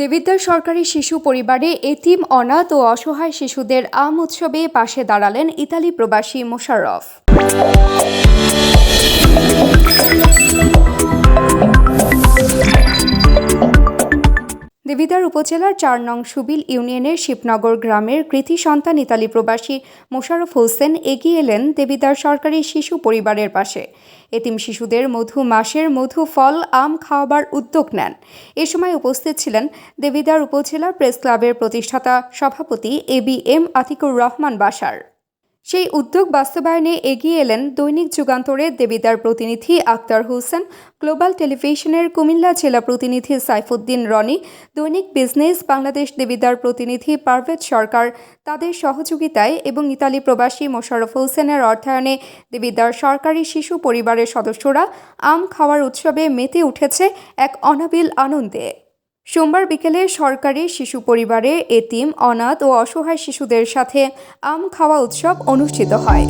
দেবিদ্বার সরকারি শিশু পরিবারে এতিম, অনাথ ও অসহায় শিশুদের আম উৎসবে পাশে দাঁড়ালেন ইতালি প্রবাসী মোশাররফ। দেবিদার উপজেলার চার নং সুবিল ইউনিয়নের শিবনগর গ্রামের কৃতি সন্তান ইতালি প্রবাসী মোশাররফ হোসেন এগিয়ে এলেন দেবিদার সরকারি শিশু পরিবারের পাশে। এতিম শিশুদের মধু মাসের মধু ফল, আম খাওয়াবার উদ্যোগ নেন। এ সময় উপস্থিত ছিলেন দেবিদার উপজেলা প্রেস ক্লাবের প্রতিষ্ঠাতা সভাপতি A B M Atiqur Rahman Basar. সেই উদ্যোগ বাস্তবায়নে এগিয়ে এলেন দৈনিক যুগান্তরের দেবিদার প্রতিনিধি আক্তার হোসেন, গ্লোবাল টেলিভিশনের কুমিল্লা জেলা প্রতিনিধি সাইফুদ্দিন রনি, দৈনিক বিজনেস বাংলাদেশ দেবিদার প্রতিনিধি পারভেজ সরকার তাদের সহযোগিতায় এবং ইতালি প্রবাসী মোশারফ হোসেনের অর্থায়নে দেবিদার সরকারি শিশু পরিবারের সদস্যরা আম খাওয়ার উৎসবে মেতে উঠেছে এক অনাবিল আনন্দে। সোমবার বিকেলে সরকারি শিশু পরিবারে এতিম, অনাথ ও অসহায় শিশুদের সাথে আম খাওয়া উৎসব অনুষ্ঠিত হয়।